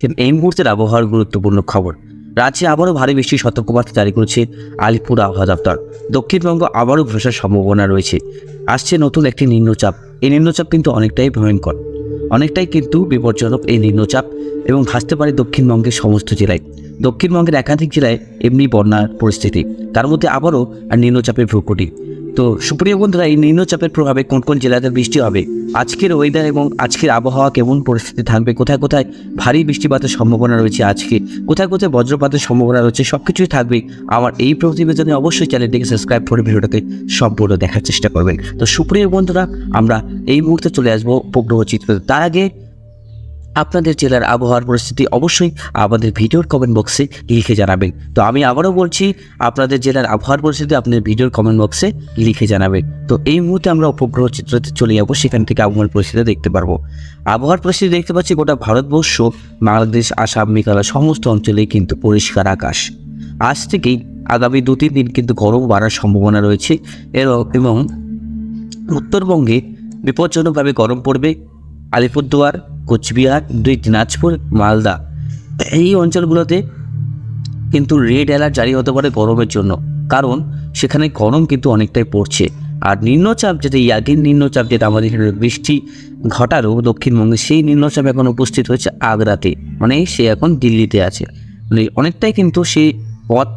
এই মুহূর্তের আবহাওয়ার গুরুত্বপূর্ণ খবর। রাজ্যে আবারও ভারী বৃষ্টির সতর্কবার্তা জারি করেছে আলিপুর আবহাওয়া দপ্তর। দক্ষিণবঙ্গ আবারও ভ্রসার সম্ভাবনা রয়েছে। আসছে নতুন একটি নিম্নচাপ। এই নিম্নচাপ কিন্তু অনেকটাই ভয়ঙ্কর। অনেকটাই কিন্তু বিপজ্জনক এই নিম্নচাপ এবং ভাসতে পারে দক্ষিণবঙ্গের সমস্ত জেলায়। দক্ষিণবঙ্গের একাধিক জেলায় এমনি বন্যার পরিস্থিতি। তার মধ্যে আবারও আর নিম্নচাপের ভ্রুকুটি তো সুপ্রিয় বন্ধুরা, এই নিম্নচাপের প্রভাবে কোন কোন জেলাতে বৃষ্টি হবে, আজকের ওয়েদার এবং আজকের আবহাওয়া কেমন পরিস্থিতি থাকবে, কোথায় কোথায় ভারী বৃষ্টিপাতের সম্ভাবনা রয়েছে আজকে, কোথায় কোথায় বজ্রপাতের সম্ভাবনা রয়েছে সব কিছুই থাকবে আমার এই প্রতিবেদনে অবশ্যই চ্যানেলটিকে সাবস্ক্রাইব করে ভিডিওটাকে সম্পূর্ণ দেখার চেষ্টা করবেন। তো সুপ্রিয় বন্ধুরা, আমরা এই মুহূর্তে চলে আসব উপগ্রহ চিত্র। তার আগে আপনাদের জেলার আবহাওয়ার পরিস্থিতি অবশ্যই আমাদের ভিডিওর কমেন্ট বক্সে লিখে জানাবেন। তো আমি আবারও বলছি, আপনাদের জেলার আবহাওয়ার পরিস্থিতি আপনাদের ভিডিওর কমেন্ট বক্সে লিখে জানাবেন। তো এই মুহূর্তে আমরা উপগ্রহ চিত্রতে চলে যাব, সেখান থেকে আবহাওয়ার পরিস্থিতি দেখতে পারব। আবহাওয়ার পরিস্থিতি দেখতে পাচ্ছি, গোটা ভারতবর্ষ, বাংলাদেশ, আসাম, মেঘালয় সমস্ত অঞ্চলেই কিন্তু পরিষ্কার আকাশ। আজ থেকেই আগামী দু তিন দিন কিন্তু গরম বাড়ার সম্ভাবনা রয়েছে। এর- এবং উত্তরবঙ্গে বিপজ্জনকভাবে গরম পড়বে। আলিপুরদুয়ার কোচবিহার, দুই দিনাজপুর, মালদা। এই অঞ্চলগুলোতে কিন্তু রেড অ্যালার্ট জারি হতে পারে গরমের জন্য। কারণ সেখানে গরম কিন্তু অনেকটাই পড়ছে। আর নিম্নচাপ যেটা, এই আগের নিম্নচাপ যেটা আমাদের এখানে বৃষ্টি ঘটারও দক্ষিণবঙ্গে, সেই নিম্নচাপ এখন উপস্থিত হয়েছে আগ্রাতে। মানে সে এখন দিল্লিতে আছে। মানে অনেকটাই কিন্তু সে পথ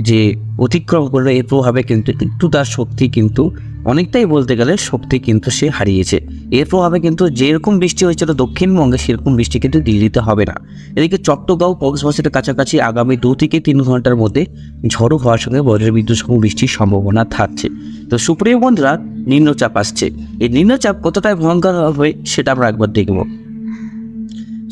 যে অতিক্রম করবে এর প্রভাবে কিন্তু একটু তার শক্তি কিন্তু অনেকটাই বলতে গেলে শক্তি কিন্তু সে হারিয়েছে। এর প্রভাবে কিন্তু যেরকম বৃষ্টি হয়েছিল দক্ষিণবঙ্গে, সেরকম বৃষ্টি কিন্তু দিল্লিতে হবে না। এদিকে চট্টগাঁও কক্সবাজারের কাছাকাছি আগামী দু থেকে তিন ঘণ্টার মধ্যে ঝড়ো হওয়ার সঙ্গে বজ্রবিদ্যুৎ সহ বৃষ্টির সম্ভাবনা থাকছে। তো সুপ্রিয় বন্ধুরা, নিম্নচাপ আসছে। এই নিম্নচাপ কতটাই ভয়ঙ্কর হবে সেটা আমরা একবার দেখব।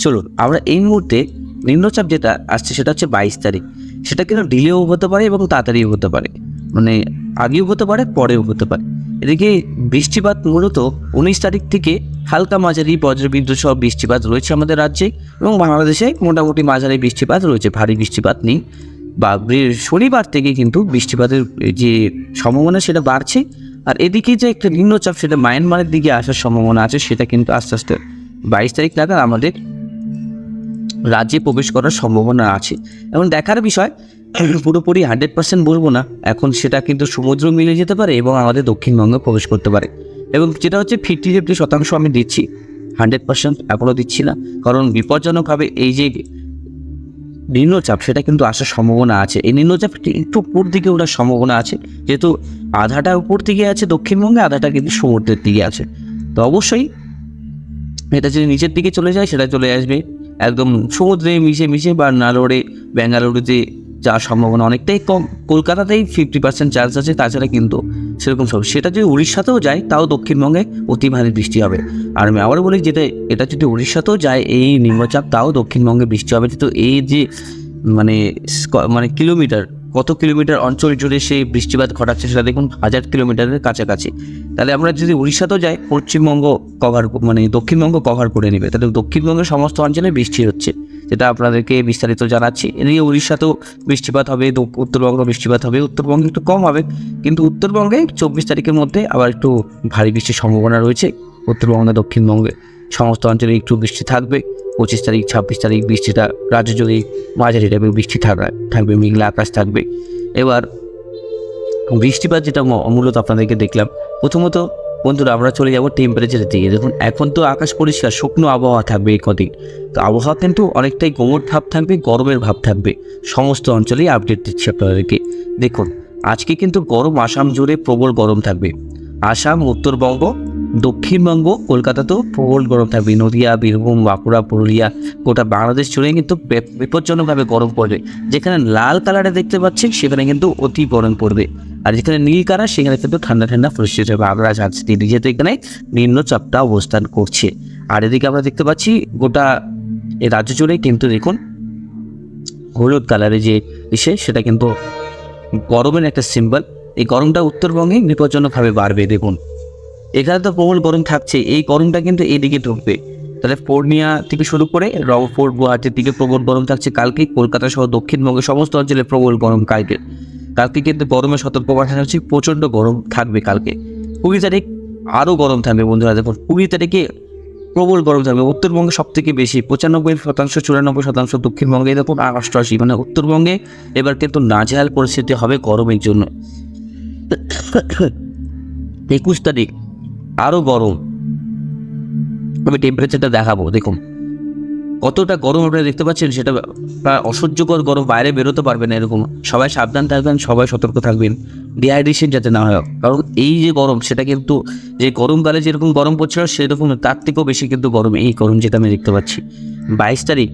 চলুন, আমরা এই মুহূর্তে নিম্নচাপ যেটা আসছে সেটা হচ্ছে বাইশ তারিখ। সেটা কিন্তু ডিলেও হতে পারে এবং তাড়াতাড়িও হতে পারে। মানে আগেও হতে পারে, পরেও হতে পারে। এদিকে বৃষ্টিপাত মূলত উনিশ তারিখ থেকে হালকা মাঝারি বজ্রবিদ্যুৎ সহ বৃষ্টিপাত রয়েছে আমাদের রাজ্যে এবং বাংলাদেশে মোটামুটি মাঝারি বৃষ্টিপাত রয়েছে, ভারী বৃষ্টিপাত নেই। বা শনিবার থেকে কিন্তু বৃষ্টিপাতের যে সম্ভাবনা সেটা বাড়ছে। আর এদিকে যে একটা নিম্নচাপ সেটা মায়ানমারের দিকে আসার সম্ভাবনা আছে, সেটা কিন্তু আস্তে আস্তে বাইশ তারিখ নাগাদ আমাদের রাজ্যে প্রবেশ করার সম্ভাবনা আছে। এবং দেখার বিষয় পুরোপুরি হান্ড্রেড পার্সেন্ট বলব না। এখন সেটা কিন্তু সমুদ্র মিলে যেতে পারে এবং আমাদের দক্ষিণবঙ্গে প্রবেশ করতে পারে। এবং যেটা হচ্ছে ফিফটি ফিফটি শতাংশ আমি দিচ্ছি। হান্ড্রেড পার্সেন্ট এখনও দিচ্ছি না। কারণ বিপজ্জনকভাবে এই যে নিম্নচাপ, সেটা কিন্তু আসার সম্ভাবনা আছে। এই নিম্নচাপটি একটু উপর দিকে ওঠার সম্ভাবনা আছে। যেহেতু আধাটা উপর দিকে আছে দক্ষিণবঙ্গে, আধাটা কিন্তু সমুদ্রের দিকে আছে। তো অবশ্যই এটা যদি নিচের দিকে চলে যায়, সেটা চলে আসবে। একদম সমুদ্রে মিশে মিশে বা নালোরে ব্যাঙ্গালুরুতে যাওয়ার সম্ভাবনা অনেকটাই কম। কলকাতাতেই ফিফটি পার্সেন্ট চান্স আছে, তাছাড়া কিন্তু সেরকম সব। সেটা যদি উড়িষ্যাতেও যায়, তাও দক্ষিণবঙ্গে অতি ভারী বৃষ্টি হবে। আর আমি আবার বলি যেটা, এটা যদি উড়িষ্যাতেও যায়, এই নিম্নচাপ, তাও দক্ষিণবঙ্গে বৃষ্টি হবে। তো এই যে মানে মানে কিলোমিটার কত কিলোমিটার অঞ্চল জুড়ে সেই বৃষ্টিপাত ঘটাচ্ছে সেটা দেখুন, হাজার কিলোমিটারের কাছাকাছি। তাহলে আমরা যদি উড়িষ্যাতেও যাই, পশ্চিমবঙ্গ কভার মানে দক্ষিণবঙ্গ কভার করে নেবে। তাহলে দক্ষিণবঙ্গের সমস্ত অঞ্চলে বৃষ্টি হচ্ছে, যেটা আপনাদেরকে বিস্তারিত জানাচ্ছি। এদিকে উড়িষ্যাতেও বৃষ্টিপাত হবে উত্তরবঙ্গ বৃষ্টিপাত হবে, উত্তরবঙ্গে একটু কম হবে, কিন্তু উত্তরবঙ্গে চব্বিশ তারিখের মধ্যে আবার একটু ভারী বৃষ্টির সম্ভাবনা রয়েছে, উত্তরবঙ্গে দক্ষিণবঙ্গে। সমস্ত অঞ্চলে একটু বৃষ্টি থাকবে। পঁচিশ তারিখ, ছাব্বিশ তারিখ বৃষ্টিটা রাজ্য জুড়ে মাঝারি টাইপের বৃষ্টি থাকবে থাকবে, মেঘলা আকাশ থাকবে। এবার বৃষ্টিপাত যেটা মূলত আপনাদেরকে দেখলাম, প্রথমত বন্ধুরা আমরা চলে যাব টেম্পারেচারের দিকে। দেখুন, এখন তো আকাশ পরিষ্কার, শুকনো আবহাওয়া থাকবে এই কদিন তো আবহাওয়া কিন্তু অনেকটাই কোমর ভাব থাকবে, গরমের ভাব থাকবে। সমস্ত অঞ্চলেই আপডেট দিচ্ছি আপনাদেরকে। দেখুন, আজকে কিন্তু গরম, আসাম জুড়ে প্রবল গরম থাকবে। আসাম, উত্তরবঙ্গ দক্ষিণবঙ্গ কলকাতাতেও প্রবল গরম থাকবে। নদিয়া, বীরভূম, বাঁকুড়া, পুরুলিয়া, গোটা বাংলাদেশ জুড়ে কিন্তু বিপজ্জনকভাবে গরম পড়বে। যেখানে লাল কালারে দেখতে পাচ্ছেন, সেখানে কিন্তু অতি গরম পড়বে। আর যেখানে নীল কালার, সেখানে কিন্তু ঠান্ডা ঠান্ডা পরিস্থিতি হবে আমরা দিল্লি যেহেতু এখানে নিম্নচাপটা অবস্থান করছে। আর এদিকে আমরা দেখতে পাচ্ছি, গোটা এই রাজ্য জুড়েই কিন্তু দেখুন, হলুদ কালারে যে ইসে সেটা কিন্তু গরমের একটা সিম্বল এই গরমটা উত্তরবঙ্গে বিপজ্জনকভাবে বাড়বে, দেখুন। এখানে তো প্রবল গরম থাকছে, এই গরমটা কিন্তু এদিকে ঢুকবে। তাহলে পূর্ণিয়া থেকে শুরু করে রংপুর, গুয়াহাটির দিকে প্রবল গরম থাকছে কালকে, কলকাতা সহ দক্ষিণবঙ্গের সমস্ত অঞ্চলে প্রবল গরম কালকে। কালকে কিন্তু গরমের সতর্ক পাঠানো হচ্ছে প্রচণ্ড গরম থাকবে কালকে। কুড়ি তারিখ আরও গরম থাকবে বন্ধুরা, দেখুন, কুড়ি তারিখে প্রবল গরম থাকবে। উত্তরবঙ্গে সব থেকে বেশি পঁচানব্বই শতাংশ, চুরানব্বই শতাংশ দক্ষিণবঙ্গে দেখুন অষ্টআশি মানে উত্তরবঙ্গে এবার কিন্তু নাজেহাল পরিস্থিতি হবে গরমের জন্য। একুশ তারিখ আরও গরম। আমি টেম্পারেচারটা দেখাবো, দেখুন। কতটা গরম আপনারা দেখতে পাচ্ছেন, সেটা প্রায় অসহ্যকর গরম, বাইরে বেরোতে পারবেন এরকম। সবাই সাবধান থাকবেন, সবাই সতর্ক থাকবেন। ডিহাইড্রেশন যাতে না হয়। কারণ এই যে গরম, সেটা কিন্তু যে গরমকালে যেরকম গরম পড়ছিল সেরকম তার থেকেও বেশি কিন্তু গরম এই গরম যেটা আমি দেখতে পাচ্ছি। বাইশ তারিখ,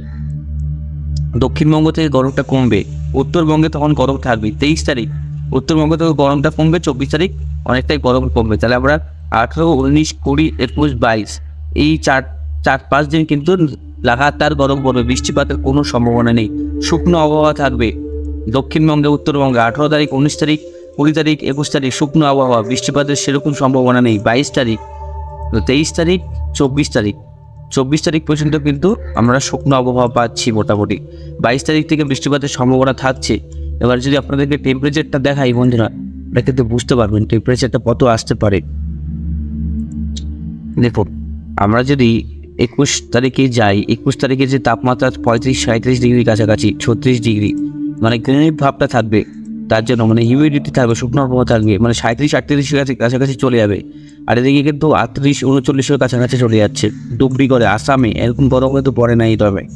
দক্ষিণবঙ্গ থেকে গরমটা কমবে। উত্তরবঙ্গে তখন গরম থাকবে, তেইশ তারিখ, উত্তরবঙ্গ থেকে গরমটা কমবে, চব্বিশ তারিখ অনেকটাই গরম কমবে। তাহলে আমরা আঠেরো, উনিশ, কুড়ি, একুশ, বাইশ। এই চার চার, পাঁচ দিন কিন্তু লাগাতার গরম পড়বে, বৃষ্টিপাতের কোনো সম্ভাবনা নেই। শুকনো আবহাওয়া থাকবে। দক্ষিণবঙ্গে, উত্তরবঙ্গে আঠেরো তারিখ, উনিশ তারিখ, কুড়ি তারিখ, একুশ তারিখ শুকনো আবহাওয়া, বৃষ্টিপাতের সেরকম সম্ভাবনা নেই। বাইশ তারিখ, তেইশ তারিখ, চব্বিশ তারিখ। চব্বিশ তারিখ পর্যন্ত কিন্তু আমরা শুকনো আবহাওয়া পাচ্ছি মোটামুটি। বাইশ তারিখ থেকে বৃষ্টিপাতের সম্ভাবনা থাকছে। এবার যদি আপনাদেরকে টেম্পারেচারটা দেখাই বন্ধুরা এটা কিন্তু বুঝতে পারবেন টেম্পারেচারটা কত আসতে পারে। দেখুন, আমরা যদি একুশ তারিখে যাই, একুশ তারিখে যে তাপমাত্রা পঁয়ত্রিশ সাঁত্রিশ ডিগ্রি কাছাকাছি, ছত্রিশ ডিগ্রি মানে গ্রেনেড ভাবটা থাকবে, তার জন্য মানে হিউমিডিটি থাকবে, শুকনো আবহাওয়া থাকবে মানে সাঁত্রিশ আটত্রিশের কাছে কাছাকাছি চলে যাবে। আর এদিকে কিন্তু আটত্রিশ উনচল্লিশের কাছাকাছি চলে যাচ্ছে, ডুবরি করে আসামে, এরকম গরম কিন্তু পড়ে নাই তবে।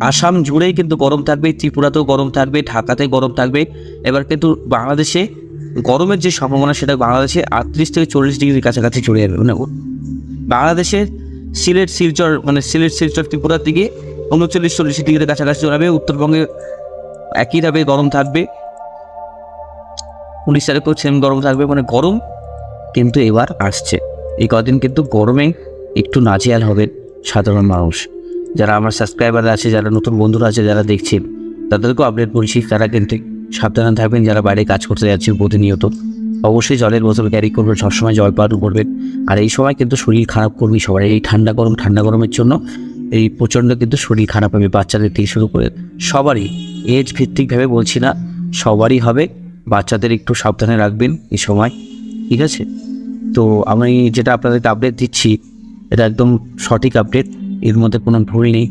আসাম জুড়েই কিন্তু গরম থাকবে, ত্রিপুরাতেও গরম থাকবে ঢাকাতে গরম থাকবে। এবার কিন্তু বাংলাদেশে গরমের যে সম্ভাবনা, সেটা বাংলাদেশে আটত্রিশ থেকে চল্লিশ ডিগ্রির কাছাকাছি চলে যাবে মানে ও- বাংলাদেশে সিলেট শিলচর মানে সিলেট শিলচর ত্রিপুরার দিকে উনচল্লিশ, চল্লিশ ডিগ্রির কাছাকাছি চলে যাবে উত্তরবঙ্গে একইভাবে গরম থাকবে। উনিশ তারিখেও সেম গরম থাকবে মানে গরম কিন্তু এবার আসছে। এই কদিন কিন্তু গরমে একটু নাজিয়াল হবে সাধারণ মানুষ। যারা আমার সাবস্ক্রাইবার আছে, যারা নতুন বন্ধুরা আছে, যারা দেখছেন, তাদেরকেও আপডেট করছি। তারা কিন্তু সাবধানে থাকবেন, যারা বাইরে কাজ করতে যাচ্ছেন প্রতিনিয়ত। অবশ্যই জলের বোতল ক্যারি করবেন, সবসময় জল পান করবেন। আর এই সময় কিন্তু শরীর খারাপ করবে সবাই, এই ঠান্ডা গরম, ঠান্ডা গরমের জন্য এই প্রচণ্ড কিন্তু শরীর খারাপ হবে, বাচ্চাদের থেকে শুরু করে সবারই। এজ ভিত্তিকভাবে বলছি না, সবারই হবে, বাচ্চাদের একটু সাবধানে রাখবেন এই সময়, ঠিক আছে? তো আমি যেটা আপনাদেরকে আপডেট দিচ্ছি, এটা একদম সঠিক আপডেট এর মধ্যে কোনো ভুল নেই।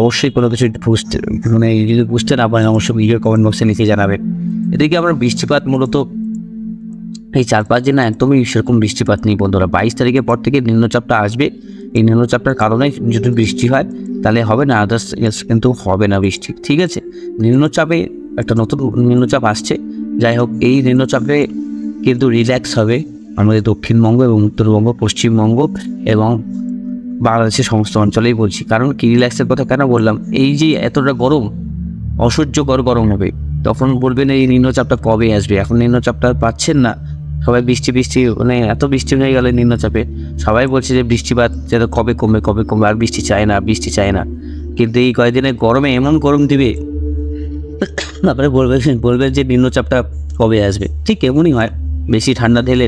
অবশ্যই কোনো কিছু বুঝতে মানে যদি বুঝতে না পারেন, অবশ্যই ভিডিও কমেন্ট বক্সে লিখে জানাবেন। এদিকে আমরা বৃষ্টিপাত মূলত এই চার পাঁচ দিন একদমই সেরকম বৃষ্টিপাত নেই বন্ধুরা। বাইশ তারিখের পর থেকে নিম্নচাপটা আসবে। এই নিম্নচাপটার কারণে যদি বৃষ্টি হয়, তাহলে হবে না আদার্স কিন্তু হবে না বৃষ্টি, ঠিক আছে? নিম্নচাপে একটা নতুন নিম্নচাপ আসছে। যাই হোক, এই নিম্নচাপে কিন্তু রিল্যাক্স হবে আমাদের দক্ষিণবঙ্গ এবং উত্তরবঙ্গ, পশ্চিমবঙ্গ এবং বাংলাদেশের সমস্ত অঞ্চলেই বলছি। কারণ কি রিল্যাক্সের কথা কেন বললাম? এই যে এতটা গরম, অসহ্যকর গরম হবে, তখন বলবেন এই নিম্নচাপটা কবে আসবে? এখন নিম্নচাপটা পাচ্ছেন না। সবাই বৃষ্টি বৃষ্টি মানে এত বৃষ্টি হয়ে গেল নিম্নচাপে। সবাই বলছে যে বৃষ্টিপাত যেন কবে কমবে কবে কমবে, আর বৃষ্টি চায় না বৃষ্টি চায় না। কিন্তু এই কয়েকদিনে গরমে এমন গরম দিবে, তারপরে বলবে বলবেন যে নিম্নচাপটা কবে আসবে। ঠিক এমনই হয়, বেশি ঠান্ডা দিলে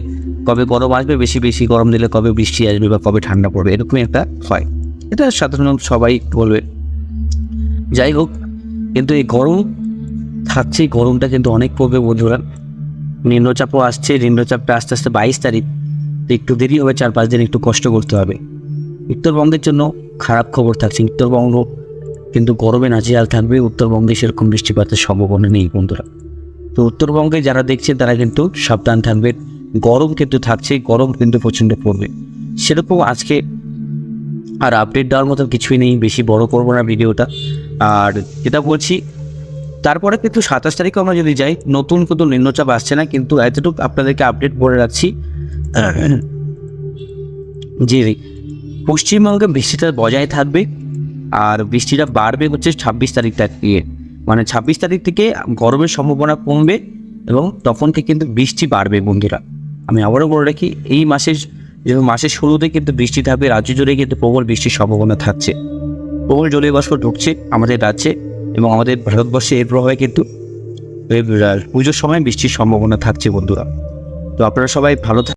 কবে গরম আসবে, বেশি বেশি গরম দিলে কবে বৃষ্টি আসবে বা কবে ঠান্ডা পড়বে, এরকমই একটা হয়। এটা সাধারণত সবাই বলবে। যাই হোক, কিন্তু এই গরম থাকছে গরমটা কিন্তু অনেক পড়বে বন্ধুরা। নিম্নচাপও আসছে, নিম্নচাপটা আস্তে আস্তে বাইশ তারিখ, তো একটু দেরি হবে, চার পাঁচ দিন একটু কষ্ট করতে হবে। উত্তরবঙ্গের জন্য খারাপ খবর থাকছে। উত্তরবঙ্গ কিন্তু গরমে নাজিয়াল থাকবে, উত্তরবঙ্গে সেরকম বৃষ্টিপাতের সম্ভাবনা নেই বন্ধুরা। তো উত্তরবঙ্গে যারা দেখছেন, তারা কিন্তু সাবধান থাকবেন। গরম কিন্তু থাকছে, গরম কিন্তু প্রচণ্ড পড়বে। সেরকম আজকে আর আপডেট দেওয়ার মতো কিছুই নেই, বেশি বড় করব না ভিডিওটা। আর যেটা বলছি তারপরে কিন্তু সাতাশ তারিখে আমরা যদি যাই, নতুন কোনো নিম্নচাপ আসছে না, কিন্তু এতটুকু আপনাদেরকে আপডেট বলে রাখছি। যে পশ্চিমবঙ্গে বৃষ্টিটা বজায় থাকবে, আর বৃষ্টিটা বাড়বে হচ্ছে ছাব্বিশ তারিখটা দিয়ে মানে ছাব্বিশ তারিখ থেকে গরমের সম্ভাবনা কমবে, এবং তখন থেকে কিন্তু বৃষ্টি বাড়বে, বন্ধুরা। আমি আবারও বলে রাখি, এই মাসের যেমন মাসের শুরুতে কিন্তু বৃষ্টি থাকবে, রাজ্য জুড়ে কিন্তু প্রবল বৃষ্টির সম্ভাবনা থাকছে। প্রবল জলীয় বাষ্প ঢুকছে আমাদের রাজ্যে। এবং আমাদের ভারতবর্ষে এর প্রভাবে কিন্তু পুজোর সময় বৃষ্টির সম্ভাবনা থাকছে বন্ধুরা। তো আপনারা সবাই ভালো